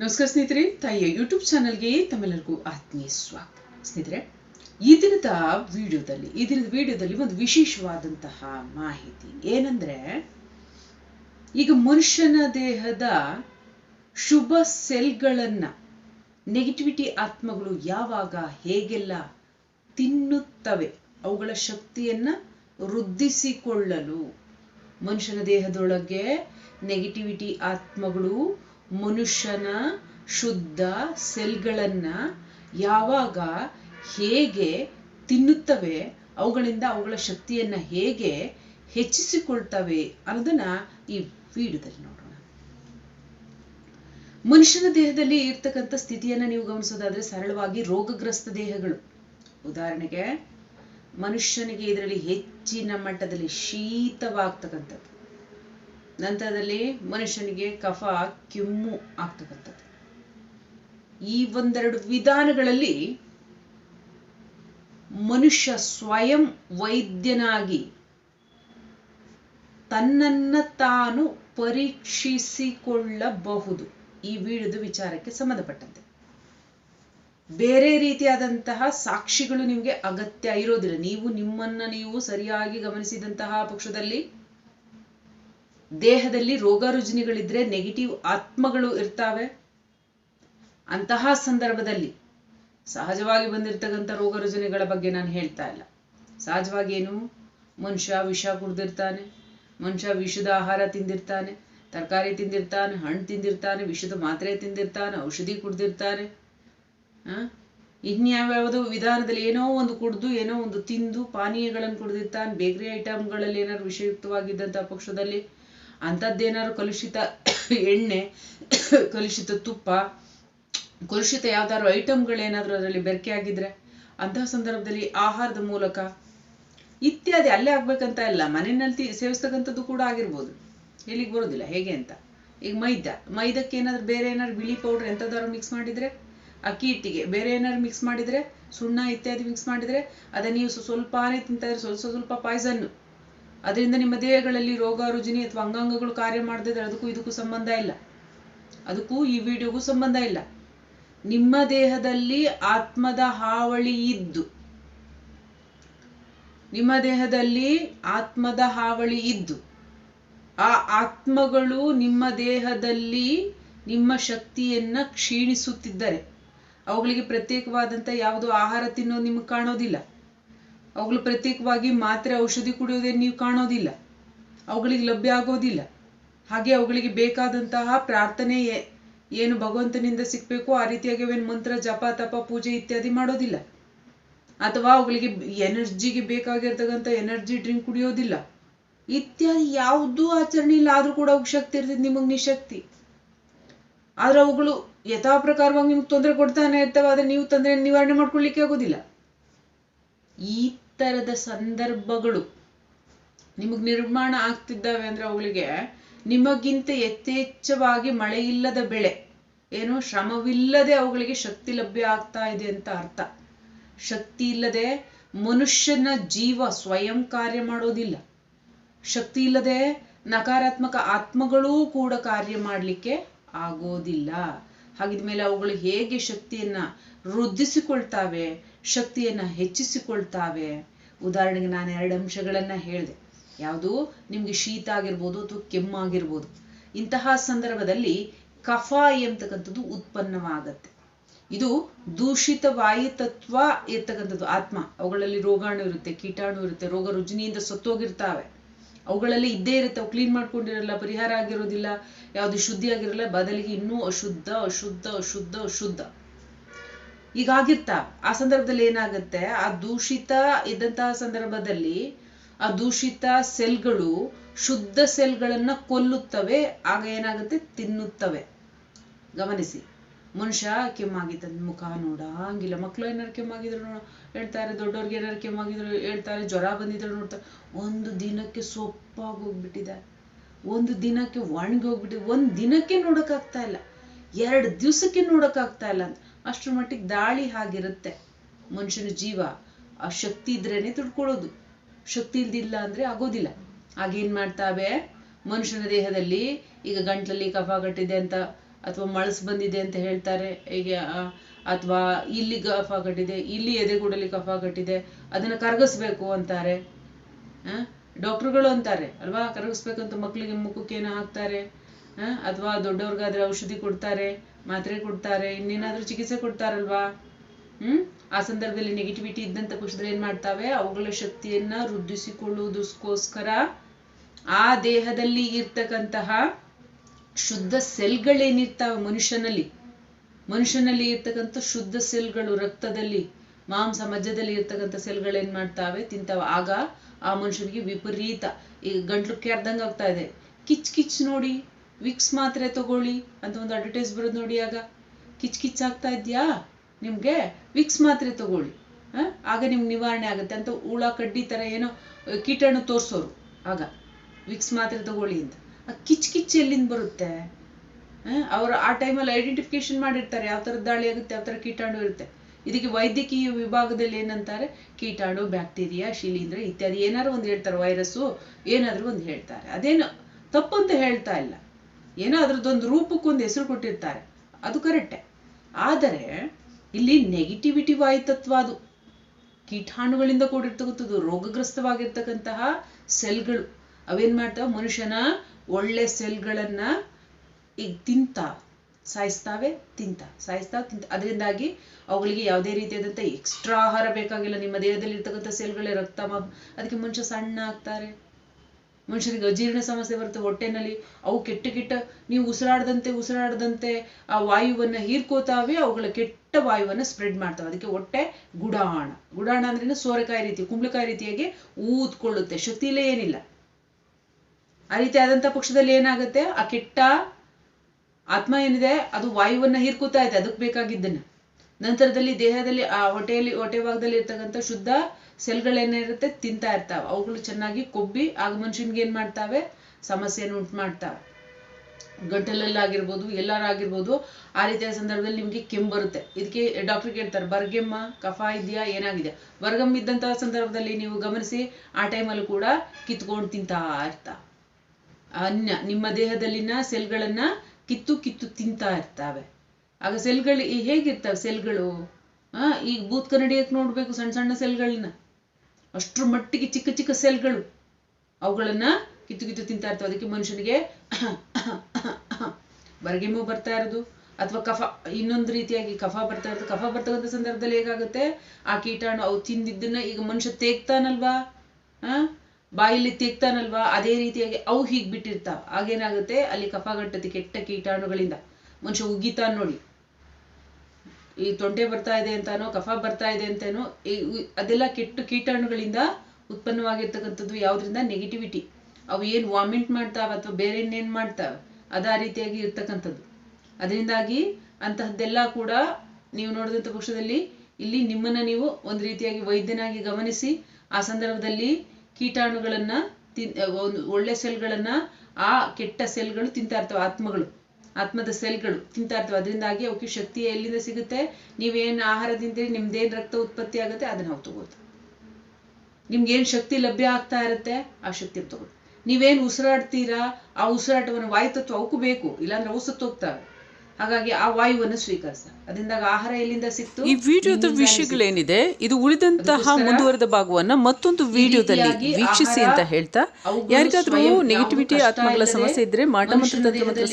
ನಮಸ್ಕಾರ ಸ್ನೇಹಿತರೆ, ತಾಯಿಯ ಯೂಟ್ಯೂಬ್ ಚಾನಲ್ಗೆ ತಮ್ಮೆಲ್ಲರಿಗೂ ಆತ್ಮೀಯ ಸ್ವಾಗತ. ಸ್ನೇಹಿತರೆ, ಈ ದಿನದ ವಿಡಿಯೋದಲ್ಲಿ, ಈ ದಿನದ ವಿಡಿಯೋದಲ್ಲಿ ಒಂದು ವಿಶೇಷವಾದಂತಹ ಮಾಹಿತಿ. ಏನಂದ್ರೆ, ಈಗ ಮನುಷ್ಯನ ದೇಹದ ಶುಭ ಸೆಲ್ಗಳನ್ನ ನೆಗೆಟಿವಿಟಿ ಆತ್ಮಗಳು ಯಾವಾಗ ಹೇಗೆಲ್ಲ ತಿನ್ನುತ್ತವೆ, ಅವುಗಳ ಶಕ್ತಿಯನ್ನ ವೃದ್ಧಿಸಿಕೊಳ್ಳಲು ಮನುಷ್ಯನ ದೇಹದೊಳಗೆ ನೆಗೆಟಿವಿಟಿ ಆತ್ಮಗಳು ಮನುಷ್ಯನ ಶುದ್ಧ ಸೆಲ್ಗಳನ್ನ ಯಾವಾಗ ಹೇಗೆ ತಿನ್ನುತ್ತವೆ, ಅವುಗಳಿಂದ ಅವುಗಳ ಶಕ್ತಿಯನ್ನ ಹೇಗೆ ಹೆಚ್ಚಿಸಿಕೊಳ್ತವೆ ಅನ್ನೋದನ್ನ ಈ ವಿಡಿಯೋದಲ್ಲಿ ನೋಡೋಣ. ಮನುಷ್ಯನ ದೇಹದಲ್ಲಿ ಇರ್ತಕ್ಕಂಥ ಸ್ಥಿತಿಯನ್ನ ನೀವು ಗಮನಿಸೋದಾದ್ರೆ ಸರಳವಾಗಿ ರೋಗಗ್ರಸ್ತ ದೇಹಗಳು. ಉದಾಹರಣೆಗೆ ಮನುಷ್ಯನಿಗೆ ಇದರಲ್ಲಿ ಹೆಚ್ಚಿನ ಮಟ್ಟದಲ್ಲಿ ಶೀತವಾಗ್ತಕ್ಕಂಥದ್ದು. ನಂತರದಲ್ಲಿ ಮನುಷ್ಯನಿಗೆ ಕಫ, ಕೆಮ್ಮು ಆಗ್ತಕ್ಕಂಥದ್ದು. ಈ ಒಂದೆರಡು ವಿಧಾನಗಳಲ್ಲಿ ಮನುಷ್ಯ ಸ್ವಯಂ ವೈದ್ಯನಾಗಿ ತನ್ನನ್ನ ತಾನು ಪರೀಕ್ಷಿಸಿಕೊಳ್ಳಬಹುದು. ಈ ವಿಡಿಯೋದ ವಿಚಾರಕ್ಕೆ ಸಂಬಂಧಪಟ್ಟಂತೆ. ಬೇರೆ ರೀತಿಯಾದಂತಹ ಸಾಕ್ಷಿಗಳು ನಿಮಗೆ ಅಗತ್ಯ ಇರೋದಿಲ್ಲ. ನೀವು ನಿಮ್ಮನ್ನ ನೀವು ಸರಿಯಾಗಿ ಗಮನಿಸಿದಂತಹ ಪಕ್ಷದಲ್ಲಿ ದೇಹದಲ್ಲಿ ರೋಗ ರುಜಿನಿಗಳಿದ್ರೆ ನೆಗೆಟಿವ್ ಆತ್ಮಗಳು ಇರ್ತಾವೆ. ಅಂತಹ ಸಂದರ್ಭದಲ್ಲಿ ಸಹಜವಾಗಿ ಬಂದಿರತಕ್ಕಂಥ ರೋಗ ರುಜಿನಿಗಳ ಬಗ್ಗೆ ನಾನು ಹೇಳ್ತಾ ಇಲ್ಲ. ಸಹಜವಾಗಿ ಏನು? ಮನುಷ್ಯ ವಿಷ ಕುಡ್ದಿರ್ತಾನೆ, ಮನುಷ್ಯ ವಿಷದ ಆಹಾರ ತಿಂದಿರ್ತಾನೆ, ತರಕಾರಿ ತಿಂದಿರ್ತಾನೆ, ಹಣ್ಣು ತಿಂದಿರ್ತಾನೆ, ವಿಷದ ಮಾತ್ರೆ ತಿಂದಿರ್ತಾನೆ, ಔಷಧಿ ಕುಡ್ದಿರ್ತಾನೆ. ಇನ್ಯಾವ್ಯಾವುದೋ ವಿಧಾನದಲ್ಲಿ ಏನೋ ಒಂದು ಕುಡ್ದು, ಏನೋ ಒಂದು ತಿಂದು ಪಾನೀಯಗಳನ್ನು ಕುಡ್ದಿರ್ತಾನೆ, ಬೇಕರಿ ಐಟಮ್ಗಳಲ್ಲಿ ಏನಾದ್ರು ವಿಷಯುಕ್ತವಾಗಿದ್ದಂತಹ ಪಕ್ಷದಲ್ಲಿ ಅಂಥದ್ದೇನಾದ್ರು ಕಲುಷಿತ ಎಣ್ಣೆ, ಕಲುಷಿತ ತುಪ್ಪ, ಕಲುಷಿತ ಯಾವ್ದಾದ್ರು ಐಟಮ್ಗಳೇನಾದ್ರೂ ಅದರಲ್ಲಿ ಬೆರಕೆ ಆಗಿದ್ರೆ ಅಂತಹ ಸಂದರ್ಭದಲ್ಲಿ ಆಹಾರದ ಮೂಲಕ ಇತ್ಯಾದಿ ಅಲ್ಲೇ ಆಗ್ಬೇಕಂತ ಇಲ್ಲ ಮನೆಯಲ್ಲಿ ಸೇವಿಸ್ತಕ್ಕಂಥದ್ದು ಕೂಡ ಆಗಿರ್ಬೋದು. ಇಲ್ಲಿಗೆ ಬರೋದಿಲ್ಲ, ಹೇಗೆ ಅಂತ. ಈಗ ಮೈದಾ, ಮೈದಕ್ಕೆ ಏನಾದ್ರು ಬೇರೆ ಏನಾದ್ರು ಬಿಳಿ ಪೌಡರ್ ಎಂಥದಾದ್ರು ಮಿಕ್ಸ್ ಮಾಡಿದ್ರೆ, ಅಕ್ಕಿ ಹಿಟ್ಟಿಗೆ ಬೇರೆ ಏನಾದ್ರು ಮಿಕ್ಸ್ ಮಾಡಿದ್ರೆ, ಸುಣ್ಣ ಇತ್ಯಾದಿ ಮಿಕ್ಸ್ ಮಾಡಿದ್ರೆ ಅದನ್ನ ನೀವು ಸ್ವಲ್ಪನೇ ತಿಂತಾ ಇದ್ರೆ ಸ್ವಲ್ಪ ಸ್ವಲ್ಪ ಪಾಯ್ಸನ್ ಅದರಿಂದ ನಿಮ್ಮ ದೇಹಗಳಲ್ಲಿ ರೋಗ, ರುಜಿನಿ ಅಥವಾ ಅಂಗಾಂಗಗಳು ಕಾರ್ಯ ಮಾಡದಿದ್ರೆ ಅದಕ್ಕೂ ಇದಕ್ಕೂ ಸಂಬಂಧ ಇಲ್ಲ. ಅದಕ್ಕೂ ಈ ವಿಡಿಯೋಗೂ ಸಂಬಂಧ ಇಲ್ಲ. ನಿಮ್ಮ ದೇಹದಲ್ಲಿ ಆತ್ಮದ ಹಾವಳಿ ಇದ್ದು, ನಿಮ್ಮ ದೇಹದಲ್ಲಿ ಆತ್ಮದ ಹಾವಳಿ ಇದ್ದು, ಆ ಆತ್ಮಗಳು ನಿಮ್ಮ ದೇಹದಲ್ಲಿ ನಿಮ್ಮ ಶಕ್ತಿಯನ್ನ ಕ್ಷೀಣಿಸುತ್ತಿದ್ದರೆ, ಅವುಗಳಿಗೆ ಪ್ರತ್ಯೇಕವಾದಂತ ಯಾವುದೋ ಆಹಾರ ತಿನ್ನೋದು ನಿಮಗೆ ಕಾಣೋದಿಲ್ಲ. ಅವುಗಳು ಪ್ರತ್ಯೇಕವಾಗಿ ಮಾತ್ರೆ ಔಷಧಿ ಕುಡಿಯೋದೇ ನೀವು ಕಾಣೋದಿಲ್ಲ. ಅವುಗಳಿಗೆ ಲಭ್ಯ ಆಗೋದಿಲ್ಲ. ಹಾಗೆ ಅವುಗಳಿಗೆ ಬೇಕಾದಂತಹ ಪ್ರಾರ್ಥನೆ ಏನು ಭಗವಂತನಿಂದ ಸಿಗ್ಬೇಕು ಆ ರೀತಿಯಾಗಿ ಅವೇನು ಮಂತ್ರ, ಜಪ, ತಪ, ಪೂಜೆ ಇತ್ಯಾದಿ ಮಾಡೋದಿಲ್ಲ. ಅಥವಾ ಅವುಗಳಿಗೆ ಎನರ್ಜಿಗೆ ಬೇಕಾಗಿರ್ತಕ್ಕಂಥ ಎನರ್ಜಿ ಡ್ರಿಂಕ್ ಕುಡಿಯೋದಿಲ್ಲ. ಇತ್ಯಾದಿ ಯಾವುದೂ ಆಚರಣೆ ಇಲ್ಲ, ಆದ್ರೂ ಕೂಡ ಅವು ಶಕ್ತಿ ಇರ್ತದೆ, ನಿಮಗೆ ನಿಶಕ್ತಿ. ಆದ್ರೆ ಅವುಗಳು ಯಥಾ ಪ್ರಕಾರವಾಗಿ ನಿಮ್ಗೆ ತೊಂದರೆ ಕೊಡ್ತಾನೆ ಇರ್ತವೆ, ಆದ್ರೆ ನೀವು ತೊಂದರೆ ನಿವಾರಣೆ ಮಾಡ್ಕೊಳ್ಳಿಕ್ಕೆ ಆಗೋದಿಲ್ಲ. ಈ ತರದ ಸಂದರ್ಭಗಳು ನಿಮಗ್ ನಿರ್ಮಾಣ ಆಗ್ತಿದ್ದಾವೆ ಅಂದ್ರೆ ಅವಳಿಗೆ ನಿಮಗಿಂತ ಯಥೇಚ್ಛವಾಗಿ ಮಳೆ ಇಲ್ಲದ ಬೆಳೆ, ಏನು ಶ್ರಮವಿಲ್ಲದೆ ಅವುಗಳಿಗೆ ಶಕ್ತಿ ಲಭ್ಯ ಆಗ್ತಾ ಇದೆ ಅಂತ ಅರ್ಥ. ಶಕ್ತಿ ಇಲ್ಲದೆ ಮನುಷ್ಯನ ಜೀವ ಸ್ವಯಂ ಕಾರ್ಯ ಮಾಡೋದಿಲ್ಲ. ಶಕ್ತಿ ಇಲ್ಲದೆ ನಕಾರಾತ್ಮಕ ಆತ್ಮಗಳೂ ಕೂಡ ಕಾರ್ಯ ಮಾಡಲಿಕ್ಕೆ ಆಗೋದಿಲ್ಲ. ಹಾಗಿದ್ಮೇಲೆ ಅವುಗಳು ಹೇಗೆ ಶಕ್ತಿಯನ್ನ ವೃದ್ಧಿಸಿಕೊಳ್ತಾವೆ? ಶಕ್ತಿಯನ್ನ ಹೆಚ್ಚಿಸಿಕೊಳ್ತಾವೆ. ಉದಾಹರಣೆಗೆ ನಾನು ಎರಡು ಅಂಶಗಳನ್ನು ಹೇಳಿದೆ. ಯಾವುದು? ನಿಮ್ಗೆ ಶೀತ ಆಗಿರ್ಬೋದು ಅಥವಾ ಕೆಮ್ಮಾಗಿರ್ಬೋದು ಇಂತಹ ಸಂದರ್ಭದಲ್ಲಿ ಕಫ ಎಂತಕ್ಕಂಥದ್ದು ಉತ್ಪನ್ನವಾಗತ್ತೆ. ಇದು ದೂಷಿತ ವಾಯು ತತ್ವ ಇರ್ತಕ್ಕಂಥದ್ದು ಆತ್ಮ. ಅವುಗಳಲ್ಲಿ ರೋಗಾಣು ಇರುತ್ತೆ, ಕೀಟಾಣು ಇರುತ್ತೆ, ರೋಗ ರುಜಿನಿಯಿಂದ ಸತ್ತೋಗಿರ್ತಾವೆ. ಅವುಗಳಲ್ಲಿ ಇದ್ದೇ ಇರುತ್ತೆ, ಅವು ಕ್ಲೀನ್ ಮಾಡ್ಕೊಂಡಿರಲ್ಲ, ಪರಿಹಾರ ಆಗಿರೋದಿಲ್ಲ, ಯಾವುದು ಶುದ್ಧಿ ಆಗಿರಲ್ಲ, ಬದಲಿಗೆ ಇನ್ನೂ ಅಶುದ್ಧ ಅಶುದ್ಧ ಅಶುದ್ಧ ಅಶುದ್ಧ. ಈಗಾಗಿರ್ತಾವ ಆ ಸಂದರ್ಭದಲ್ಲಿ ಏನಾಗುತ್ತೆ, ಆ ದೂಷಿತ ಇದ್ದಂತಹ ಸಂದರ್ಭದಲ್ಲಿ, ಆ ದೂಷಿತ ಸೆಲ್ಗಳು ಶುದ್ಧ ಸೆಲ್ಗಳನ್ನ ಕೊಲ್ಲುತ್ತವೆ, ಆಗ ಏನಾಗುತ್ತೆ, ತಿನ್ನುತ್ತವೆ. ಗಮನಿಸಿ. ಮನುಷ್ಯ ಕೆಮ್ಮಾಗಿದ್ದ ಮುಖ ನೋಡಂಗಿಲ್ಲ ಮಕ್ಳು ಏನಾರು ಕೆಮ್ಮಾಗಿದ್ರು ನೋಡ, ಹೇಳ್ತಾರೆ, ದೊಡ್ಡವ್ರಿಗೆ ಏನಾರು ಕೆಮ್ಮಾಗಿದ್ರು ಹೇಳ್ತಾರೆ, ಜ್ವರ ಬಂದಿದ್ರು ನೋಡ್ತಾರೆ ಒಂದು ದಿನಕ್ಕೆ ಸೊಪ್ಪಾಗಿ ಹೋಗ್ಬಿಟ್ಟಿದೆ. ಒಂದು ದಿನಕ್ಕೆ ಒಣಗಿ ಹೋಗ್ಬಿಟ್ಟಿದೆ. ಒಂದ್ ದಿನಕ್ಕೆ ನೋಡೋಕ್ಕಾಗ್ತಾ ಇಲ್ಲ. ಎರಡು ದಿವಸಕ್ಕೆ ನೋಡೋಕ್ಕಾಗ್ತಾ ಇಲ್ಲ ಅಂತ. ಅಷ್ಟ್ರ ಮಟ್ಟಿಗೆ ದಾಳಿ ಹಾಗಿರುತ್ತೆ ಮನುಷ್ಯನ ಜೀವ ಆ ಶಕ್ತಿ ಇದ್ರೇನೆ ತುಡ್ಕೊಳ್ಳೋದು ಶಕ್ತಿ ಇಲ್ದಿಲ್ಲ ಅಂದ್ರೆ ಆಗೋದಿಲ್ಲ. ಆಗೇನ್ ಮಾಡ್ತಾವೆ? ಮನುಷ್ಯನ ದೇಹದಲ್ಲಿ ಈಗ ಗಂಟ್ಲಲ್ಲಿ ಕಫ ಕಟ್ಟಿದೆ ಅಂತ ಅಥವಾ ಮಳಸ್ ಬಂದಿದೆ ಅಂತ ಹೇಳ್ತಾರೆ. ಹೀಗೆ ಅಥವಾ ಇಲ್ಲಿ ಕಫ ಕಟ್ಟಿದೆ, ಇಲ್ಲಿ ಎದೆಗೂಡಲ್ಲಿ ಕಫ ಕಟ್ಟಿದೆ, ಅದನ್ನ ಕರಗಿಸ್ಬೇಕು ಅಂತಾರೆ. ಡಾಕ್ಟ್ರುಗಳು ಅಂತಾರೆ. ಅಲ್ವಾ? ಕರಗಿಸ್ಬೇಕಂತ ಮಕ್ಕಳಿಗೆ ಮುಖಕ್ಕೆ ಏನೋ ಹಾಕ್ತಾರೆ? ಅಥವಾ ದೊಡ್ಡವ್ರಿಗಾದ್ರೆ ಔಷಧಿ ಕೊಡ್ತಾರೆ, ಮಾತ್ರೆ ಕೊಡ್ತಾರೆ, ಇನ್ನೇನಾದ್ರೂ ಚಿಕಿತ್ಸೆ ಕೊಡ್ತಾರಲ್ವಾ? ಹ್ಮ್? ಆ ಸಂದರ್ಭದಲ್ಲಿ ನೆಗೆಟಿವಿಟಿ ಇದ್ದಂತ ಪಕ್ಷದಲ್ಲಿ ಏನ್ ಮಾಡ್ತಾವೆ? ಅವುಗಳ ಶಕ್ತಿಯನ್ನ ವೃದ್ಧಿಸಿಕೊಳ್ಳುವುದಕ್ಕೋಸ್ಕರ ಆ ದೇಹದಲ್ಲಿ ಇರ್ತಕ್ಕಂತಹ ಶುದ್ಧ ಸೆಲ್ಗಳೇನಿರ್ತಾವೆ ಮನುಷ್ಯನಲ್ಲಿ? ಮನುಷ್ಯನಲ್ಲಿ ಇರ್ತಕ್ಕಂಥ ಶುದ್ಧ ಸೆಲ್ಗಳು ರಕ್ತದಲ್ಲಿ, ಮಾಂಸ ಮಜ್ಜದಲ್ಲಿ ಇರ್ತಕ್ಕಂಥ ಸೆಲ್ಗಳೇನ್ ಮಾಡ್ತಾವೆ? ತಿಂತಾವೆ. ಆಗ ಆ ಮನುಷ್ಯನಿಗೆ ವಿಪರೀತ. ಈ ಗಂಟ್ಲು ಕೆರ್ದಂಗ್ ಆಗ್ತಾ ಇದೆ. ಕಿಚ್ ಕಿಚ್ ನೋಡಿ. ವಿಕ್ಸ್ ಮಾತ್ರೆ ತಗೊಳ್ಳಿ ಅಂತ ಒಂದು ಅಡ್ವರ್ಟೈಸ್ ಬರೋದು ನೋಡಿ ಆಗ. ಕಿಚ್ ಕಿಚ್ ಆಗ್ತಾ ಇದ್ಯಾ? ನಿಮ್ಗೆ ವಿಕ್ಸ್ ಮಾತ್ರೆ ತಗೊಳ್ಳಿ. ಆಗ ನಿಮ್ಗೆ ನಿವಾರಣೆ ಆಗುತ್ತೆ. ಅಂತ ಹುಳ ಕಡ್ಡಿ ತರ ಏನೋ ಕೀಟಾಣು ತೋರ್ಸೋರು. ಆಗ ವಿಕ್ಸ್ ಮಾತ್ರೆ ತಗೊಳ್ಳಿ ಅಂತ. ಆ ಕಿಚ್ ಕಿಚ್ ಎಲ್ಲಿಂದ ಬರುತ್ತೆ? ಅವರು ಆ ಟೈಮಲ್ಲಿ ಐಡೆಂಟಿಫಿಕೇಶನ್ ಮಾಡಿರ್ತಾರೆ. ಯಾವ ಥರದ ದಾಳಿ ಆಗುತ್ತೆ, ಯಾವ ಥರ ಕೀಟಾಣು ಇರುತ್ತೆ. ಇದಕ್ಕೆ ವೈದ್ಯಕೀಯ ವಿಭಾಗದಲ್ಲಿ ಏನಂತಾರೆ? ಕೀಟಾಣು, ಬ್ಯಾಕ್ಟೀರಿಯಾ, ಶಿಲೀಂಧ್ರ ಇತ್ಯಾದಿ ಏನಾದ್ರು ಒಂದು ಹೇಳ್ತಾರೆ. ವೈರಸ್ಸು ಏನಾದರೂ ಒಂದು ಹೇಳ್ತಾರೆ. ಅದೇನು ತಪ್ಪು ಅಂತ ಹೇಳ್ತಾ ಇಲ್ಲ. ಏನೋ ಅದ್ರದ್ದೊಂದು ರೂಪಕ್ಕೊಂದು ಹೆಸರು ಕೊಟ್ಟಿರ್ತಾರೆ, ಅದು ಕರೆಕ್ಟೆ. ಆದರೆ ಇಲ್ಲಿ ನೆಗೆಟಿವಿಟಿ ವಾಯುತತ್ವ ಅದು. ಕೀಟಾಣುಗಳಿಂದ ಕೂಡಿರ್ತಕ್ಕಂಥದ್ದು, ರೋಗಗ್ರಸ್ತವಾಗಿರ್ತಕ್ಕಂತಹ ಸೆಲ್ಗಳು ಅವೇನ್ ಮಾಡ್ತಾವ? ಮನುಷ್ಯನ ಒಳ್ಳೆ ಸೆಲ್ಗಳನ್ನ ಈಗ ತಿಂತ, ಸಾಯಿಸ್ತಾವೆ, ತಿಂತ, ಸಾಯಿಸ್ತಾ, ತಿಂತ. ಅದರಿಂದಾಗಿ ಅವುಗಳಿಗೆ ಯಾವುದೇ ರೀತಿಯಾದಂಥ ಎಕ್ಸ್ಟ್ರಾ ಆಹಾರ ಬೇಕಾಗಿಲ್ಲ. ನಿಮ್ಮ ದೇಹದಲ್ಲಿ ಇರ್ತಕ್ಕಂಥ ಸೆಲ್ಗಳೇ ರಕ್ತ ಅದಕ್ಕೆ ಮನುಷ್ಯ ಸಣ್ಣ ಆಗ್ತಾರೆ. ಮನುಷ್ಯನಿಗೆ ಅಜೀರ್ಣ ಸಮಸ್ಯೆ ಬರುತ್ತೆ. ಹೊಟ್ಟೆನಲ್ಲಿ ಅವು ಕೆಟ್ಟ ಕೆಟ್ಟ, ನೀವು ಉಸಿರಾಡದಂತೆ ಉಸಿರಾಡದಂತೆ ಆ ವಾಯುವನ್ನ ಹೀರ್ಕೋತಾವೆ, ಅವುಗಳ ಕೆಟ್ಟ ವಾಯುವನ್ನ ಸ್ಪ್ರೆಡ್ ಮಾಡ್ತಾವೆ. ಅದಕ್ಕೆ ಹೊಟ್ಟೆ ಗುಡಾಣ. ಗುಡಾಣ ಅಂದ್ರೆ ಸೋರೆಕಾಯಿ ರೀತಿ, ಕುಂಬಳಕಾಯಿ ರೀತಿಯಾಗಿ ಊದ್ಕೊಳ್ಳುತ್ತೆ. ಶಕ್ತಿಲೇ ಏನಿಲ್ಲ. ಆ ರೀತಿ ಆದಂತ ಪಕ್ಷದಲ್ಲಿ ಏನಾಗುತ್ತೆ? ಆ ಕೆಟ್ಟ ಆತ್ಮ ಏನಿದೆ? ಅದು ವಾಯುವನ್ನ ಹೀರ್ಕೋತಾ ಇದೆ. ಅದಕ್ಕೆ ಬೇಕಾಗಿದ್ದನ್ನ. ನಂತರದಲ್ಲಿ ದೇಹದಲ್ಲಿ, ಆ ಹೊಟ್ಟೆಯಲ್ಲಿ, ಹೊಟ್ಟೆ ಭಾಗದಲ್ಲಿ ಇರ್ತಕ್ಕಂಥ ಶುದ್ಧ ಸೆಲ್ಗಳೇನಿರುತ್ತೆ ತಿಂತಾ ಇರ್ತಾವೆ. ಅವುಗಳು ಚೆನ್ನಾಗಿ ಕೊಬ್ಬಿ, ಆಗ ಮನುಷ್ಯನಿಗೆ ಏನ್ ಮಾಡ್ತಾವೆ? ಸಮಸ್ಯೆಯನ್ನು ಉಂಟು ಮಾಡ್ತಾವೆ ಗಂಟಲಲ್ಲಾಗಿರ್ಬೋದು, ಎಲ್ಲಾರಾಗಿರ್ಬೋದು, ಆ ರೀತಿಯ ಸಂದರ್ಭದಲ್ಲಿ ನಿಮ್ಗೆ ಕೆಮ್ಮು ಬರುತ್ತೆ. ಇದಕ್ಕೆ ಡಾಕ್ಟರ್ ಕೇಳ್ತಾರೆ ಬರ್ಗೆಮ್ಮ, ಕಫ ಇದೆಯಾ ಏನಾಗಿದೆ ಬರ್ಗಮ್ ಇದ್ದಂತಹ ಸಂದರ್ಭದಲ್ಲಿ ನೀವು ಗಮನಿಸಿ, ಆ ಟೈಮಲ್ಲೂ ಕೂಡ ಕಿತ್ಕೊಂಡು ತಿಂತಾ ಇರ್ತಾ. ಅನ್ಯ, ನಿಮ್ಮ ದೇಹದಲ್ಲಿನ ಸೆಲ್ಗಳನ್ನ ಕಿತ್ತು ಕಿತ್ತು ತಿಂತಾ ಇರ್ತಾವೆ. ಆಗ ಸೆಲ್ಗಳು ಹೇಗಿರ್ತವೆ ಸೆಲ್ಗಳು? ಈಗ ಬೂತ್ ಕನ್ನಡಿಯಕ್ಕೆ ನೋಡ್ಬೇಕು ಸಣ್ಣ ಸಣ್ಣ ಸೆಲ್ಗಳನ್ನ. ಅಷ್ಟ್ರ ಮಟ್ಟಿಗೆ ಚಿಕ್ಕ ಚಿಕ್ಕ ಸೆಲ್ಗಳು. ಅವುಗಳನ್ನ ಕಿತ್ತು ಕಿತ್ತು ತಿಂತಾ ಇರ್ತವೆ. ಅದಕ್ಕೆ ಮನುಷ್ಯನಿಗೆ ಬರಗೆಮ್ಮು ಬರ್ತಾ ಇರೋದು. ಅಥವಾ ಕಫ, ಇನ್ನೊಂದು ರೀತಿಯಾಗಿ ಕಫ ಬರ್ತಾ ಇರೋದು ಕಫ ಬರ್ತಕ್ಕಂಥ ಸಂದರ್ಭದಲ್ಲಿ ಹೇಗಾಗುತ್ತೆ? ಆ ಕೀಟಾಣು ಅವು ತಿಂದಿದ್ದನ್ನ ಈಗ ಮನುಷ್ಯ ತೇಗ್ತಾನಲ್ವಾ? ಆ, ಬಾಯಲ್ಲಿ ತೆಗ್ತಾನಲ್ವಾ? ಅದೇ ರೀತಿಯಾಗಿ ಅವು ಹೀಗೆ ಬಿಟ್ಟಿರ್ತಾವ. ಆಗೇನಾಗುತ್ತೆ ಅಲ್ಲಿ ಕಫ ಕಫಗಟ್ಟತಿ ಕೆಟ್ಟ ಕೀಟಾಣುಗಳಿಂದ ಮನುಷ್ಯ ಉಗಿತಾನ ನೋಡಿ. ಈ ತೊಂಟೆ ಬರ್ತಾ ಇದೆ ಅಂತಾನೋ, ಕಫ ಬರ್ತಾ ಇದೆ ಅಂತನೋ ಅದೆಲ್ಲ ಕೆಟ್ಟ ಕೀಟಾಣುಗಳಿಂದ ಉತ್ಪನ್ನವಾಗಿರ್ತಕ್ಕಂಥದ್ದು ಯಾವುದರಿಂದ? ನೆಗೆಟಿವಿಟಿ ಅವು ಏನ್ ವಾಮಿಟ್ ಮಾಡ್ತಾವ ಅಥವಾ ಬೇರೆ ಇನ್ನೇನ್ ಮಾಡ್ತಾವ? ಅದಾ ರೀತಿಯಾಗಿ ಇರ್ತಕ್ಕಂಥದ್ದು. ಅದರಿಂದಾಗಿ ಅಂತಹದ್ದೆಲ್ಲ ಕೂಡ ನೀವು ನೋಡಿದಂಥ ಪಕ್ಷದಲ್ಲಿ ಇಲ್ಲಿ ನಿಮ್ಮನ್ನ ನೀವು ಒಂದು ರೀತಿಯಾಗಿ ವೈದ್ಯನಾಗಿ ಗಮನಿಸಿ, ಆ ಸಂದರ್ಭದಲ್ಲಿ ಕೀಟಾಣುಗಳನ್ನ ತಿನ್ ಒಂದು ಒಳ್ಳೆ ಸೆಲ್ಗಳನ್ನ ಆ ಕೆಟ್ಟ ಸೆಲ್ಗಳು ತಿಂತಾ ಇರ್ತವೆ, ಆತ್ಮಗಳು. ಆತ್ಮದ ಸೆಲ್ಗಳು. ತಿಂತಾ ಇರ್ತವೆ ಅದರಿಂದಾಗಿ ಅವಕ್ಕೆ ಶಕ್ತಿ ಎಲ್ಲಿಂದ ಸಿಗುತ್ತೆ? ನೀವೇನು ಆಹಾರ ತಿಂತೀರಿ, ನಿಮ್ದೇನು ರಕ್ತ ಉತ್ಪತ್ತಿ ಆಗುತ್ತೆ, ಅದನ್ನ ನಾವು ತಗೋದು ನಿಮ್ಗೆ ಏನ್ ಶಕ್ತಿ ಲಭ್ಯ ಆಗ್ತಾ ಇರುತ್ತೆ, ಆ ಶಕ್ತಿ ತಗೋದು ನೀವೇನು ಉಸಿರಾಡ್ತೀರಾ, ಆ ಉಸಿರಾಟವನ್ನು ವಾಯುತತ್ವ ಅವಕ್ಕೂ ಬೇಕು, ಇಲ್ಲಾಂದ್ರೆ ಅವು ಸತ್ತೋಗ್ತವೆ ಹಾಗಾಗಿ ಆ ವಾಯುವನ್ನು ಸ್ವೀಕರಿಸ ಅದರಿಂದ ಆಹಾರ ಎಲ್ಲಿಂದ ಸಿಕ್ತು? ಈ ವಿಡಿಯೋದ ವಿಷಯಗಳೇನಿದೆ ಇದು ಉಳಿದಂತಹ ಮುಂದುವರೆದ ಭಾಗವನ್ನ ಮತ್ತೊಂದು ವಿಡಿಯೋದಲ್ಲಿ ವೀಕ್ಷಿಸಿ ಅಂತ ಹೇಳ್ತಾ ಯಾರಿಗಾದ್ರೂ ನೆಗೆಟಿವಿಟಿ ಆತ್ಮಗಳ ಸಮಸ್ಯೆ ಇದ್ರೆ ಮಾಟ ಮತ್ತು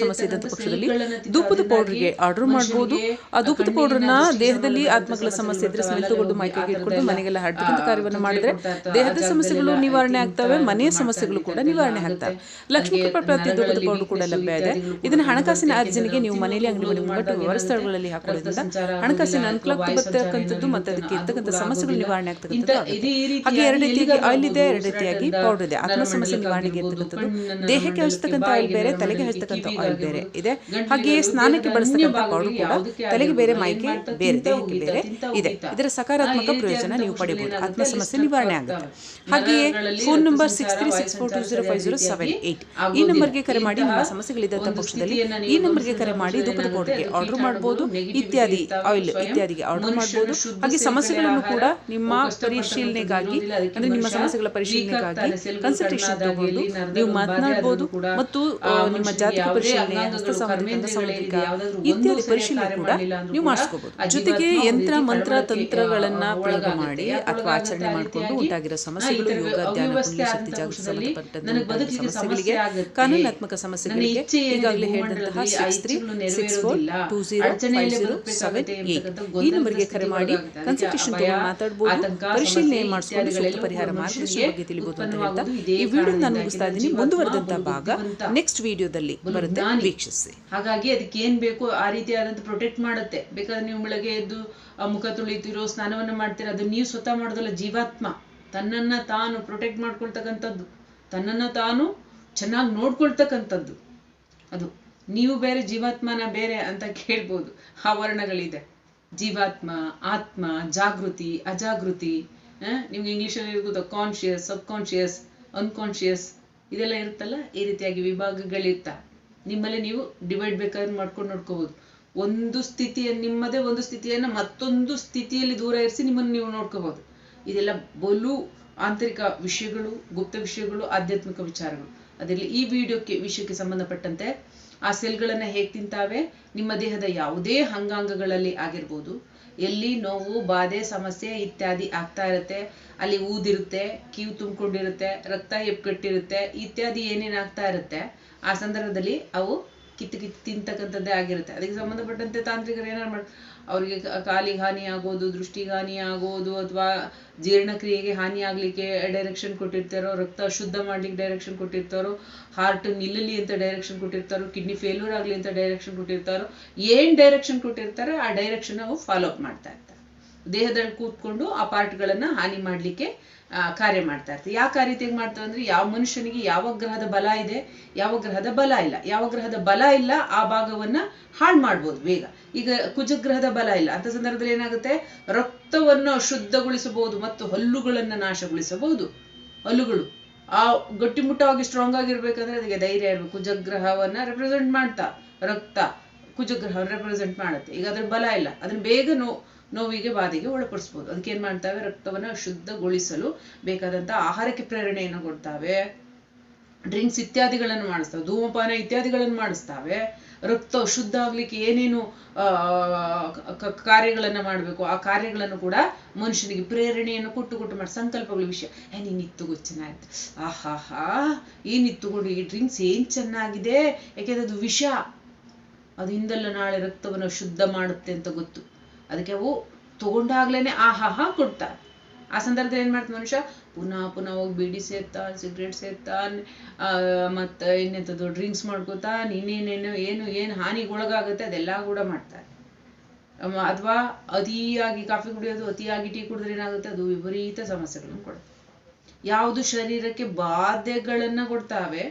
ಸಮಸ್ಯೆ ಇದ್ದಂತ ಪಕ್ಷದಲ್ಲಿ ಧೂಪದ ಪೌಡರ್ಗೆ ಆರ್ಡರ್ ಮಾಡಬಹುದು ಆ ಧೂಪದ ಪೌಡರ್ನ ದೇಹದಲ್ಲಿ ಆತ್ಮಗಳ ಸಮಸ್ಯೆ ಇದ್ರೆ ಸ್ಮೆಲ್ ತಗೊಂಡು ಮೈಕೈಗೆ ಇಟ್ಕೊಂಡು ಮನೆಗೆಲ್ಲ ಹಾಡ್ತಕ್ಕಂಥ ಕಾರ್ಯವನ್ನು ಮಾಡಿದ್ರೆ ದೇಹದ ಸಮಸ್ಯೆಗಳು ನಿವಾರಣೆ ಆಗ್ತವೆ ಮನೆಯ ಸಮಸ್ಯೆಗಳು ಕೂಡ ನಿವಾರಣೆ ಆಗ್ತವೆ. ಲಕ್ಷ್ಮೀ ಕೃಪಾ ಪ್ರಾತಿ ಧೂಪದ ಪೌಡರ್ ಕೂಡ ಲಭ್ಯ ಇದೆ. ಇದನ್ನ ಹಣಕಾಸಿನ ಅರ್ಜನೆಗೆ ನೀವು ಮನೆಯಲ್ಲಿ ಮನೆ ಮುಂಗಟ್ಟು ವ್ಯವಸ್ಥೆಗಳಲ್ಲಿ ಹಾಕೋದ್ರಿಂದ ಹಣಕಾಸಿನ ಅನುಕೂಲ ಬರ್ತಕ್ಕಂಥದ್ದು ಮತ್ತೆ ಅದಕ್ಕೆ ಇರ್ತಕ್ಕಂಥ ಸಮಸ್ಯೆಗಳು ನಿವಾರಣೆ ಆಗ್ತಕ್ಕಂಥದ್ದು ಹಾಗೆ ಎರಡು ರೀತಿಯಾಗಿ ಆಯಿಲ್ ಇದೆ ಎರಡು ರೀತಿಯಾಗಿ ಪೌಡರ್ ಇದೆ ಆತ್ಮ ಸಮಸ್ಯೆ ನಿವಾರಣೆಗೆ ಇರ್ತಕ್ಕಂಥದ್ದು ದೇಹಕ್ಕೆ ಹಚ್ಚತಕ್ಕಂಥ ಆಯಿಲ್ ಬೇರೆ ತಲೆಗೆ ಹಚ್ಚತಕ್ಕಂಥ ಆಯಿಲ್ ಬೇರೆ. ಇದೆ. ಹಾಗೆಯೇ ಸ್ನಾನಕ್ಕೆ ಬಳಸ್ತಕ್ಕಂಥ ಪೌಡರ್ ಕೂಡ ತಲೆಗೆ ಬೇರೆ ಮೈಗೆ ಬೇರೆ ದೇಹಕ್ಕೆ ಬೇರೆ ಇದೆ. ಇದರ ಸಕಾರಾತ್ಮಕ ಪ್ರಯೋಜನ ನೀವು ಪಡೆಯಬಹುದು. ಆತ್ಮ ಸಮಸ್ಯೆ ನಿವಾರಣೆ ಆಗುತ್ತೆ. ಹಾಗೆಯೇ phone number six three six four two zero five zero seven eight ಈ ನಂಬರ್ಗೆ ಕರೆ ಮಾಡಿ ನಿಮ್ಮ ಸಮಸ್ಯೆಗಳಿದ್ದಂಥ ಪಕ್ಷದಲ್ಲಿ ಈ ನಂಬರ್ಗೆ ಕರೆ ಮಾಡಿ ಧೂಪದ ಧೂಪದ ಕೋಟಿಗೆ ಆರ್ಡರ್ ಮಾಡಬಹುದು ಇತ್ಯಾದಿ ಆಯಿಲ್ ಇತ್ಯಾದಿಗೆ ಆರ್ಡರ್ ಮಾಡ್ಬೋದು. ಹಾಗೆ ಸಮಸ್ಯೆಗಳನ್ನು ಕೂಡ ನಿಮ್ಮ ಪರಿಶೀಲನೆಗಾಗಿ ಅಂದ್ರೆ ನಿಮ್ಮ ಸಮಸ್ಯೆಗಳ ಪರಿಶೀಲನೆಗಾಗಿ ಕನ್ಸಲ್ಟೇಷನ್ ತಗೊಂಡು ನೀವು ಮಾತನಾಡಬಹುದು ಮತ್ತು ನಿಮ್ಮ ಜಾತಕ ಪರಿಶೀಲನೆ ಹಸ್ತ ಸಾಮರ್ಥ್ಯ ಸಾಮರ್ಥ್ಯಿಕ ಇತ್ಯಾದಿ ಪರಿಶೀಲನೆ ಕೂಡ ನೀವು ಮಾಡಿಸ್ಕೋಬಹುದು ಜೊತೆಗೆ ಯಂತ್ರ ಮಂತ್ರ ತಂತ್ರಗಳನ್ನ ಪ್ರಯೋಗ ಮಾಡಿ ಅಥವಾ ಆಚರಣೆ ಮಾಡಿಕೊಂಡು ಉಂಟಾಗಿರೋ ಸಮಸ್ಯೆಗಳು ಯೋಗ ಧ್ಯಾನ ಶಕ್ತಿ ಜಾಗೃತಿ ಸಂಬಂಧಪಟ್ಟಂತಹ ಸಮಸ್ಯೆಗಳಿಗೆ ಕಾನೂನಾತ್ಮಕ ಸಮಸ್ಯೆಗಳಿಗೆ ಈಗಾಗಲೇ ಹೇಳಿದಂತಹ six three six four two zero five zero seven eight ಈ ನಂಬರ್ಗೆ ಕರೆ ಮಾಡಿ ಕನ್ಸಲ್ಟೇಷನ್ ಮಾತಾಡಬಹುದು ಪರಿಶೀಲನೆ ಮಾಡಿಸಿಕೊಂಡು ಸೂಕ್ತ ಪರಿಹಾರ ಮಾರ್ಗದರ್ಶನ ಬಗ್ಗೆ ತಿಳಿಬಹುದು ಅಂತ ಹೇಳ್ತಾ ಈ ವಿಡಿಯೋ ನಾನು ಮುಗಿಸ್ತಾ ಇದ್ದೀನಿ. ಮುಂದುವರೆದಂತ ಭಾಗ ನೆಕ್ಸ್ಟ್ ವಿಡಿಯೋದಲ್ಲಿ ಬರುತ್ತೆ. ವೀಕ್ಷಿಸಿ. ಹಾಗಾಗಿ ಅದಕ್ಕೆ ಏನ್ ಬೇಕು ಆ ರೀತಿಯಾದಂತ ಪ್ರೊಟೆಕ್ಟ್ ಮಾಡುತ್ತೆ. ಬೇಕಾದ್ರೆ ನೀವು ಬೆಳಗ್ಗೆ ಎದ್ದು ಮುಖ ತುಳಿತೀರೋ ಸ್ನಾನವನ್ನ ಮಾಡ್ತೀರ ಅದು ನೀವು ಸ್ವತಃ ಮಾಡೋದಲ್ಲ ಜೀವಾತ್ಮ. ತನ್ನನ್ನ ತಾನು ಪ್ರೊಟೆಕ್ಟ್ ಮಾಡ್ಕೊಳ್ತಕ್ಕಂಥದ್ದು. ತನ್ನನ್ನ ತಾನು ಚೆನ್ನಾಗಿ ನೋಡ್ಕೊಳ್ತಕ್ಕಂಥದ್ದು. ಅದು. ನೀವು ಬೇರೆ ಜೀವಾತ್ಮನ ಬೇರೆ ಅಂತ ಕೇಳ್ಬೋದು. ಆವರಣಗಳಿದೆ ಜೀವಾತ್ಮ ಆತ್ಮ ಜಾಗೃತಿ ಅಜಾಗೃತಿ ಆ, ನಿಮ್ಗೆ ಇಂಗ್ಲೀಷಲ್ಲಿ ಇರ್ಬೋದು ಕಾನ್ಶಿಯಸ್ ಸಬ್ ಕಾನ್ಶಿಯಸ್ ಅನ್ಕಾನ್ಶಿಯಸ್ ಇದೆಲ್ಲ ಇರುತ್ತಲ್ಲ? ಈ ರೀತಿಯಾಗಿ ವಿಭಾಗಗಳಿರ್ತ. ನಿಮ್ಮಲ್ಲಿ ನೀವು ಡಿವೈಡ್ ಬೇಕಾದ್ರೆ ಮಾಡ್ಕೊಂಡು ನೋಡ್ಕೋಬಹುದು ಒಂದು ಸ್ಥಿತಿಯ ನಿಮ್ಮದೇ ಒಂದು ಸ್ಥಿತಿಯನ್ನ ಮತ್ತೊಂದು ಸ್ಥಿತಿಯಲ್ಲಿ ದೂರ ಇರಿಸಿ ನಿಮ್ಮನ್ನು ನೀವು ನೋಡ್ಕೋಬಹುದು ಇದೆಲ್ಲ ಬಲು ಆಂತರಿಕ ವಿಷಯಗಳು ಗುಪ್ತ ವಿಷಯಗಳು ಆಧ್ಯಾತ್ಮಿಕ ವಿಚಾರಗಳು. ಅದರಲ್ಲಿ ಈ ವಿಡಿಯೋಕ್ಕೆ ವಿಷಯಕ್ಕೆ ಸಂಬಂಧಪಟ್ಟಂತೆ ಆ ಸೆಲ್ಗಳನ್ನ ಹೇಗೆ ತಿಂತಾವೆ? ನಿಮ್ಮ ದೇಹದ ಯಾವುದೇ ಅಂಗಾಂಗಗಳಲ್ಲಿ ಆಗಿರ್ಬೋದು. ಎಲ್ಲಿ ನೋವು, ಬಾಧೆ, ಸಮಸ್ಯೆ ಇತ್ಯಾದಿ ಆಗ್ತಾ ಇರುತ್ತೆ. ಅಲ್ಲಿ ಊದಿರುತ್ತೆ, ಕಿವು ತುಂಬಿಕೊಂಡಿರುತ್ತೆ, ರಕ್ತ ಎಪ್ಕಟ್ಟಿರುತ್ತೆ ಇತ್ಯಾದಿ ಏನೇನಾಗ್ತಾ ಇರುತ್ತೆ, ಆ ಸಂದರ್ಭದಲ್ಲಿ ಅವು ಕಿತ್ತು ಕಿತ್ತು ತಿಂತಕ್ಕಂಥದ್ದೇ ಆಗಿರುತ್ತೆ. ಅದಕ್ಕೆ ಸಂಬಂಧಪಟ್ಟಂತೆ ತಾಂತ್ರಿಕರು ಏನಾರು ಮಾಡ್ ಅವರಿಗೆ ಕಾಲಿಗೆ ಆಗೋದು ದೃಷ್ಟಿಗೆ ಆಗೋದು ಅಥವಾ ಜೀರ್ಣಕ್ರಿಯೆಗೆ ಹಾನಿ ಆಗ್ಲಿಕ್ಕೆ ಡೈರೆಕ್ಷನ್ ಕೊಟ್ಟಿರ್ತಾರೋ, ರಕ್ತ ಶುದ್ಧ ಮಾಡ್ಲಿಕ್ಕೆ ಡೈರೆಕ್ಷನ್ ಕೊಟ್ಟಿರ್ತಾರೋ ಹಾರ್ಟ್ ನಿಲ್ಲಲಿ ಅಂತ ಡೈರೆಕ್ಷನ್ ಕೊಟ್ಟಿರ್ತಾರೋ ಕಿಡ್ನಿ ಫೇಲ್ಯೂರ್ ಆಗಲಿ ಅಂತ ಡೈರೆಕ್ಷನ್ ಕೊಟ್ಟಿರ್ತಾರೋ, ಏನ್ ಡೈರೆಕ್ಷನ್ ಕೊಟ್ಟಿರ್ತಾರೋ, ಆ ಡೈರೆಕ್ಷನ್ ಅವು ಫಾಲೋ ಅಪ್ ಮಾಡ್ತಾ ಇರ್ತಾರೆ. ದೇಹದಲ್ಲಿ ಕೂತ್ಕೊಂಡು ಆ ಪಾರ್ಟ್ಗಳನ್ನು ಹಾನಿ ಮಾಡ್ಲಿಕ್ಕೆ ಕಾರ್ಯ ಮಾಡ್ತಾ ಇರ್ತದೆ ಯಾಕೆ ಆ ರೀತಿಯಾಗಿ ಮಾಡ್ತೇವೆ ಅಂದ್ರೆ ಯಾವ ಮನುಷ್ಯನಿಗೆ ಯಾವ ಗ್ರಹದ ಬಲ ಇದೆ, ಯಾವ ಗ್ರಹದ ಬಲ ಇಲ್ಲ. ಯಾವ ಗ್ರಹದ ಬಲ ಇಲ್ಲ, ಆ ಭಾಗವನ್ನ ಹಾಳು ಮಾಡ್ಬೋದು ಬೇಗ. ಈಗ ಕುಜಗ್ರಹದ ಬಲ ಇಲ್ಲ. ಅಂತ ಸಂದರ್ಭದಲ್ಲಿ ಏನಾಗುತ್ತೆ? ರಕ್ತವನ್ನು ಶುದ್ಧಗೊಳಿಸಬಹುದು ಮತ್ತು ಹಲ್ಲುಗಳನ್ನ ನಾಶಗೊಳಿಸಬಹುದು. ಹಲ್ಲುಗಳು. ಆ ಗಟ್ಟಿಮುಟ್ಟವಾಗಿ ಸ್ಟ್ರಾಂಗ್ ಆಗಿರ್ಬೇಕಂದ್ರೆ ಅದಕ್ಕೆ ಧೈರ್ಯ ಇರಬೇಕು. ಕುಜಗ್ರಹವನ್ನ ರೆಪ್ರೆಸೆಂಟ್ ಮಾಡ್ತಾ, ರಕ್ತ ಕುಜಗ್ರಹವನ್ನು ರೆಪ್ರೆಸೆಂಟ್ ಮಾಡುತ್ತೆ. ಈಗ ಅದ್ರ ಬಲ ಇಲ್ಲ. ಅದನ್ನ ಬೇಗ ನೋ ನೋವಿಗೆ ಬಾಧೆಗೆ ಒಳಪಡಿಸ್ಬೋದು. ಅದಕ್ಕೆ ಏನ್ ಮಾಡ್ತಾವೆ? ರಕ್ತವನ್ನ ಶುದ್ಧಗೊಳಿಸಲು ಬೇಕಾದಂತ ಆಹಾರಕ್ಕೆ ಪ್ರೇರಣೆಯನ್ನು ಕೊಡ್ತಾವೆ. ಡ್ರಿಂಕ್ಸ್ ಇತ್ಯಾದಿಗಳನ್ನು ಮಾಡಿಸ್ತಾವೆ. ಧೂಮಪಾನ ಇತ್ಯಾದಿಗಳನ್ನು ಮಾಡಿಸ್ತಾವೆ. ರಕ್ತ ಶುದ್ಧ ಆಗ್ಲಿಕ್ಕೆ ಏನೇನು ಕಾರ್ಯಗಳನ್ನು ಮಾಡಬೇಕು? ಆ ಕಾರ್ಯಗಳನ್ನು ಕೂಡ ಮನುಷ್ಯನಿಗೆ ಪ್ರೇರಣೆಯನ್ನು ಕೊಟ್ಟು ಕೊಟ್ಟು ಮಾಡಿ ಸಂಕಲ್ಪಗಳ ವಿಷಯ. ಏ, ನೀನ್ ಇತ್ತು ಗೊತ್ತು ಚೆನ್ನಾಯ್ತು ಆಹಾಹಾ ಏನ್ ಇತ್ತುಕೊಂಡು ಈ ಡ್ರಿಂಕ್ಸ್ ಏನ್ ಚೆನ್ನಾಗಿದೆ? ಯಾಕೆಂದ್ರೆ ಅದು ವಿಷ. ಅದು ಹಿಂದಲ್ಲ ನಾಳೆ ರಕ್ತವನ್ನು ಶುದ್ಧ ಮಾಡುತ್ತೆ ಅಂತ ಗೊತ್ತು. ಅದಕ್ಕೆ ಅವು ತಗೊಂಡಾಗ್ಲೇನೆ ಆಹಾಹಾ ಕೊಡ್ತಾರೆ. ಆ ಸಂದರ್ಭದಲ್ಲಿ ಏನ್ ಮಾಡ್ತಾನೆ ಮನುಷ್ಯ? ಪುನಃ ಪುನಃ ಹೋಗಿ ಬೀಡಿ ಸೇರ್ತಾನೆ ಸಿಗರೇಟ್ ಸೇರ್ತಾನೆ ಆ, ಮತ್ತೆ ಇನ್ನೆಂಥದ್ದು ಡ್ರಿಂಕ್ಸ್ ಮಾಡ್ಕೋತಾನೆ ಇನ್ನೇನೇನು ಏನು ಏನು ಹಾನಿಗೊಳಗಾಗುತ್ತೆ ಅದೆಲ್ಲ ಕೂಡ ಮಾಡ್ತಾರೆ. ಅಥವಾ ಅತಿಯಾಗಿ ಕಾಫಿ ಕುಡಿಯೋದು ಅತಿಯಾಗಿ ಟೀ ಕುಡಿದ್ರೆ ಏನಾಗುತ್ತೆ? ಅದು ವಿಪರೀತ ಸಮಸ್ಯೆಗಳನ್ನು ಕೊಡುತ್ತೆ. ಯಾವುದು ಶರೀರಕ್ಕೆ ಬಾಧೆಗಳನ್ನ ಕೊಡ್ತಾವೆ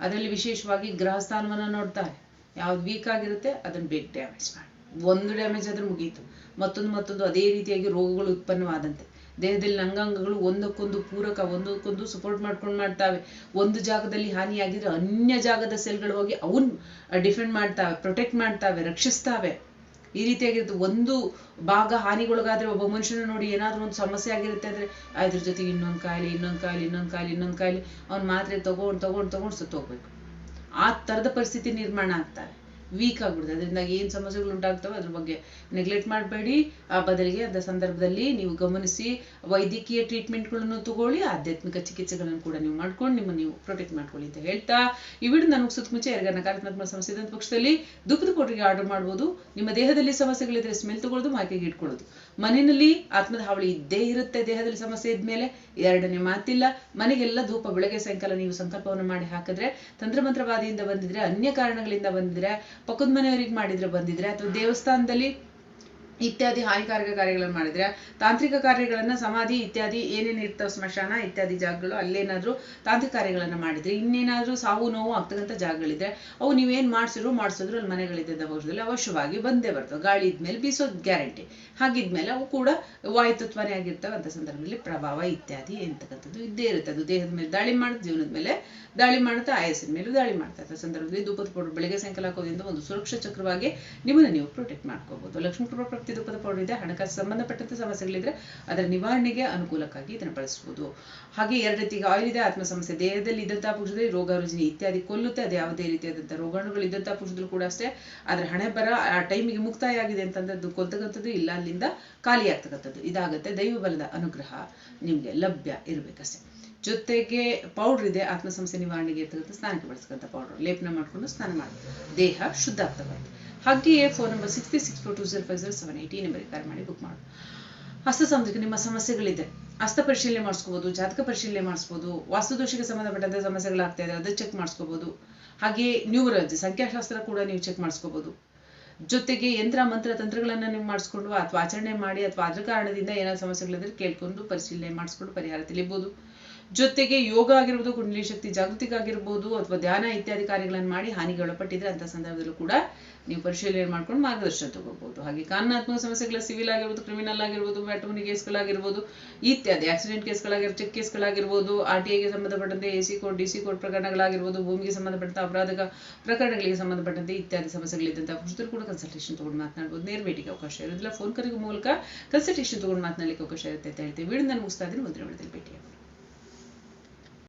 ಅದರಲ್ಲಿ ವಿಶೇಷವಾಗಿ ಗ್ರಹಸ್ಥಾನವನ್ನ ನೋಡ್ತಾರೆ. ಯಾವ್ದು ವೀಕ್ ಆಗಿರುತ್ತೆ ಅದನ್ನ ಬೇಗ ಡ್ಯಾಮೇಜ್ ಮಾಡಿ ಒಂದು ಡ್ಯಾಮೇಜ್ ಆದ್ರೆ ಮುಗೀತು. ಮತ್ತೊಂದು ಮತ್ತೊಂದು ಅದೇ ರೀತಿಯಾಗಿ ರೋಗಗಳು ಉತ್ಪನ್ನವಾದಂತೆ. ದೇಹದಲ್ಲಿ ಅಂಗಾಂಗಗಳು ಒಂದಕ್ಕೊಂದು ಪೂರಕ, ಒಂದಕ್ಕೊಂದು ಸಪೋರ್ಟ್ ಮಾಡ್ಕೊಂಡು ಮಾಡ್ತಾವೆ. ಒಂದು ಜಾಗದಲ್ಲಿ ಹಾನಿಯಾಗಿದ್ರೆ ಅನ್ಯ ಜಾಗದ ಸೆಲ್ಗಳು ಹೋಗಿ ಅವನ್ ಡಿಫೆಂಡ್ ಮಾಡ್ತಾವೆ ಪ್ರೊಟೆಕ್ಟ್ ಮಾಡ್ತಾವೆ, ರಕ್ಷಿಸ್ತಾವೆ. ಈ ರೀತಿಯಾಗಿರುತ್ತೆ ಒಂದು ಭಾಗ ಹಾನಿಗೊಳಗಾದ್ರೆ ಒಬ್ಬ ಮನುಷ್ಯನ ನೋಡಿ ಏನಾದ್ರೂ ಒಂದು ಸಮಸ್ಯೆ ಆಗಿರುತ್ತೆ ಅಂದ್ರೆ ಅದ್ರ ಜೊತೆಗೆ ಇನ್ನೊಂದು ಕಾಯಿಲೆ ಇನ್ನೊಂದು ಕಾಯಿಲೆ ಇನ್ನೊಂದು ಕಾಯಿಲೆ ಇನ್ನೊಂದು ಕಾಯಿಲೆ. ಅವ್ನ್ ಮಾತ್ರೆ ತಗೊಂಡ್ ತಗೊಂಡ್, ತಗೊಂಡು ಸುತ್ತೋಗ್ಬೇಕು. ಆ ತರದ ಪರಿಸ್ಥಿತಿ ನಿರ್ಮಾಣ ಆಗ್ತಾರೆ. ವೀಕ್ ಆಗ್ಬಿಡುತ್ತೆ. ಅದರಿಂದ ಏನ್ ಸಮಸ್ಯೆಗಳು ಉಂಟಾಗ್ತವೆ? ಅದ್ರ ಬಗ್ಗೆ ನೆಗ್ಲೆಕ್ಟ್ ಮಾಡಬೇಡಿ. ಆ ಬದಲಿಗೆ ಅದ ಸಂದರ್ಭದಲ್ಲಿ ನೀವು ಗಮನಿಸಿ ವೈದ್ಯಕೀಯ ಟ್ರೀಟ್ಮೆಂಟ್ಗಳನ್ನು ತಗೊಳ್ಳಿ, ಆಧ್ಯಾತ್ಮಿಕ ಚಿಕಿತ್ಸೆಗಳನ್ನು ಕೂಡ ನೀವು ಮಾಡ್ಕೊಂಡು ನಿಮ್ಮ ನೀವು ಪ್ರೊಟೆಕ್ಟ್ ಮಾಡ್ಕೊಳ್ಳಿ ಅಂತ ಹೇಳ್ತಾ ಈ ವಿಡಿಯೋ ನಾನು ಮುಗಿಸೋದಕ್ಕೆ ಮುಂಚೆ ಯಾರಿಗಾರ ನಕಾರಾತ್ಮಕ ಸಮಸ್ಯೆ ಪಕ್ಷದಲ್ಲಿ ದುಃಖದ ಕೋಟಿಗೆ ಆರ್ಡರ್ ಮಾಡ್ಬೋದು. ನಿಮ್ಮ ದೇಹದಲ್ಲಿ ಸಮಸ್ಯೆಗಳಿದ್ರೆ ಸ್ಮೆಲ್ ತಗೊಳ್ಳೋದು ಮಾಕೆಗೆ ಇಟ್ಕೊಳ್ಳೋದು. ಮನೆಯಲ್ಲಿ ಆತ್ಮದ ಹಾವಳಿ ಇದ್ದೇ ಇರುತ್ತೆ, ದೇಹದಲ್ಲಿ ಸಮಸ್ಯೆ ಇದ್ಮೇಲೆ ಎರಡನೇ ಮಾತಿಲ್ಲ. ಮನೆಗೆಲ್ಲ ಧೂಪ, ಬೆಳಗ್ಗೆ, ಸಾಯಂಕಾಲ ನೀವು ಸಂಕಲ್ಪವನ್ನು ಮಾಡಿ ಹಾಕಿದ್ರೆ, ತಂತ್ರಮಂತ್ರವಾದಿಯಿಂದ ಬಂದಿದ್ರೆ, ಅನ್ಯ ಕಾರಣಗಳಿಂದ ಬಂದಿದ್ರೆ, ಪಕ್ಕದ ಮನೆಯವರಿಗೆ ಮಾಡಿದ್ರೆ ಬಂದಿದ್ರೆ, ಅಥವಾ ದೇವಸ್ಥಾನದಲ್ಲಿ ಇತ್ಯಾದಿ ಹಾನಿಕಾರಕ ಕಾರ್ಯಗಳನ್ನು ಮಾಡಿದ್ರೆ ತಾಂತ್ರಿಕ ಕಾರ್ಯಗಳನ್ನು ಸಮಾಧಿ ಇತ್ಯಾದಿ ಏನೇನು ಇರ್ತವೆ ಸ್ಮಶಾನ ಇತ್ಯಾದಿ ಜಾಗಗಳು ಅಲ್ಲೇನಾದರೂ ತಾಂತ್ರಿಕ ಕಾರ್ಯಗಳನ್ನು ಮಾಡಿದ್ರೆ ಇನ್ನೇನಾದರೂ ಸಾವು ನೋವು ಆಗ್ತಕ್ಕಂಥ ಜಾಗಗಳಿದ್ರೆ ಅವು ನೀವೇನು ಮಾಡ್ಸಿದ್ರು ಮಾಡಿಸಿದ್ರು ಅಲ್ಲಿ ಮನೆಗಳಿದ್ದ ಪಕ್ಷದಲ್ಲಿ ಅವಶ್ಯವಾಗಿ ಬಂದೇ ಬರ್ತವೆ. ಗಾಳಿ ಇದ್ಮೇಲೆ ಬೀಸೋದು ಗ್ಯಾರಂಟಿ. ಹಾಗಿದ್ಮೇಲೆ ಅವು ಕೂಡ ವಾಯುತತ್ವನೇ ಆಗಿರ್ತವೆ. ಅಂತ ಸಂದರ್ಭದಲ್ಲಿ ಪ್ರಭಾವ ಇತ್ಯಾದಿ ಎಂತಕ್ಕಂಥದ್ದು ಇದ್ದೇ ಇರುತ್ತೆ. ಅದು ದೇಹದ ಮೇಲೆ ದಾಳಿ ಮಾಡುತ್ತೆ ಜೀವನದ ಮೇಲೆ ದಾಳಿ ಮಾಡುತ್ತೆ ಆಯಸ್ಸಿನ ಮೇಲೂ ದಾಳಿ ಮಾಡ್ತಾ ಇರ್ತದೆ ಸಂದರ್ಭದಲ್ಲಿ ಧೂಪದ ಪೌಡರ್ ಬೆಳಗ್ಗೆ ಸಾಯಂಕಾಲ ಹಾಕೋದ್ರಿಂದ ಒಂದು ಸುರಕ್ಷಾ ಚಕ್ರವಾಗಿ ನಿಮ್ಮನ್ನು ನೀವು ಪ್ರೊಟೆಕ್ಟ್ ಮಾಡ್ಕೋಬಹುದು ಲಕ್ಷ್ಮೀ ಕೃಪಾ ಪ್ರಾಪ್ತಿ ಧೂಪದ ಪೌಡರ್ ಇದೆ ಹಣಕಾಸು ಸಂಬಂಧಪಟ್ಟಂತ ಸಮಸ್ಯೆಗಳಿದ್ರೆ ಅದರ ನಿವಾರಣೆಗೆ ಅನುಕೂಲಕ್ಕಾಗಿ ಇದನ್ನು ಬಳಸಬಹುದು ಹಾಗೆ ಎರಡು ರೀತಿಗೆ ಆಯಿಲ್ ಇದೆ ಆತ್ಮ ಸಮಸ್ಯೆ ದೇಹದಲ್ಲಿ ಇದ್ದಂತಹ ಪುರುಷದಲ್ಲಿ ರೋಗ ರುಜಿನಿ ಇತ್ಯಾದಿ ಕೊಲ್ಲುತ್ತೆ, ಅದು ಯಾವುದೇ ರೀತಿಯಾದಂತಹ ರೋಗಾಣುಗಳು ಇದ್ದಂತಹ ಪುರುಷದಲ್ಲೂ ಕೂಡ ಅಷ್ಟೇ. ಅದ್ರ ಹಣೆ ಬರ ಆ ಟೈಮಿಗೆ ಮುಕ್ತಾಯ ಆಗಿದೆ ಅಂತಂದದ್ದು ಕೊಲ್ತಕ್ಕಂಥದ್ದು ಇಲ್ಲ, ಅಲ್ಲಿಂದ ಖಾಲಿ ಆಗ್ತಕ್ಕಂಥದ್ದು. ಇದಾಗುತ್ತೆ ದೈವ ಬಲದ ಅನುಗ್ರಹ, ನಿಮ್ಗೆ ಲಭ್ಯ ಇರಬೇಕಷ್ಟೇ. ಜೊತೆಗೆ ಪೌಡರ್ ಇದೆ ಆತ್ಮ ಸಮಸ್ಯೆ ನಿವಾರಣೆಗೆ ಇರ್ತಕ್ಕಂಥ ಸ್ನಾನಕ್ಕೆ ಬಳಸ್ತಕ್ಕಂಥ ಪೌಡರ್. ಲೇಪನ ಮಾಡ್ಕೊಂಡು ಸ್ನಾನ ಮಾಡಿ. ದೇಹ ಶುದ್ಧ ಆಗ್ತಾ ಹಾಗೆಯೇ phone number sixty six four two zero five zero seven eighty ನಂಬರ್ಗೆ ಕರೆ ಮಾಡಿ ಬುಕ್ ಮಾಡಿ. ಹಸ್ತ ನಿಮ್ಮ ಸಮಸ್ಯೆಗಳಿದೆ. ಹಸ್ತ ಪರಿಶೀಲನೆ ಮಾಡಿಸ್ಕೋಬೋದು, ಜಾತಕ ಪರಿಶೀಲನೆ ಮಾಡಿಸ್ಬೋದು ವಾಸ್ತುದೋಷಕ್ಕೆ ಸಂಬಂಧಪಟ್ಟಂತೆ ಸಮಸ್ಯೆಗಳಾಗ್ತಾ ಇದೆ ಅದು ಚೆಕ್ ಮಾಡಿಸ್ಕೋಬೋದು. ಹಾಗೆ ನ್ಯೂಮರಾಲಜಿ, ಸಂಖ್ಯಾಶಾಸ್ತ್ರ ಕೂಡ ನೀವು ಚೆಕ್ ಮಾಡಿಸ್ಕೋಬೋದು. ಜೊತೆಗೆ ಯಂತ್ರ, ಮಂತ್ರ, ತಂತ್ರಗಳನ್ನು ನೀವು ಮಾಡಿಸ್ಕೊಂಡು ಅಥವಾ ಆಚರಣೆ ಮಾಡಿ ಅಥವಾ ಅದ್ರ ಕಾರಣದಿಂದ ಏನಾದ್ರು ಸಮಸ್ಯೆಗಳಿದ್ರೆ ಕೇಳ್ಕೊಂಡು ಪರಿಶೀಲನೆ ಮಾಡಿಸ್ಕೊಂಡು ಪರಿಹಾರ ತಿಳಿಬಹುದು ಜೊತೆಗೆ ಯೋಗ ಆಗಿರ್ಬೋದು, ಕುಂಡಲಿ ಶಕ್ತಿ ಜಾಗೃತಿಗಾಗಿರ್ಬೋದು ಅಥವಾ ಧ್ಯಾನ ಇತ್ಯಾದಿ ಕಾರ್ಯಗಳನ್ನು ಮಾಡಿ ಹಾನಿಗೆ ಒಳಪಟ್ಟಿದ್ರೆ ಅಂತ ಸಂದರ್ಭದಲ್ಲೂ ಕೂಡ ನೀವು ಪರಿಶೀಲನೆ ಮಾಡ್ಕೊಂಡು ಮಾರ್ಗದರ್ಶನ ತಗೋಬಹುದು. ಹಾಗೆ ಕಾನೂನಾತ್ಮಕ ಸಮಸ್ಯೆಗಳ ಸಿವಿಲ್ ಆಗಿರ್ಬೋದು ಕ್ರಿಮಿನಲ್ ಆಗಿರ್ಬೋದು ಮ್ಯಾಟ್ರಿಮನಿ ಕೇಸ್ಗಳಾಗಿರ್ಬೋದು ಇತ್ಯಾದಿ ಆಕ್ಸಿಡೆಂಟ್ ಕೇಸ್ಗಳಾಗಿರ್ಬೋದು ಚೆಕ್ ಕೇಸ್ಗಳಾಗಿರ್ಬೋದು ಆರ್ ಟಿ ಐಗೆ ಸಂಬಂಧಪಟ್ಟಂತೆ A C court D C court ಪ್ರಕರಣಗಳಾಗಿರ್ಬೋದು, ಭೂಮಿಗೆ ಸಂಬಂಧಪಟ್ಟಂತ ಅಪರಾಧ ಪ್ರಕರಣಗಳಿಗೆ ಸಂಬಂಧಪಟ್ಟಂತೆ ಇತ್ಯಾದಿ ಸಮಸ್ಯೆಗಳಿದ್ದಂತಹ ಪುರುಷರು ಕೂಡ ಕನ್ಸಲ್ಟೇಷನ್ ತಗೊಂಡು ಮಾತನಾಡ್ಬೋದು. ನೇರ ಭೇಟಿಗೆ ಅವಕಾಶ ಇರೋದಿಲ್ಲ. ಫೋನ್ ಕರೆಗೆ ಮೂಲಕ ಕನ್ಸಲ್ಟೇಷನ್ ತಗೊಂಡು ಮಾತನಾಡಲಿಕ್ಕೆ ಅವಕಾಶ ಇರುತ್ತೆ ಅಂತ ಹೇಳ್ತೀವಿ. ವಿಡಿಯೋ ನಾನು ಮುಗಿಸ್ತಾ ಇದ್ದೀನಿ. ಮುಂದಿನ ಭೇಟಿ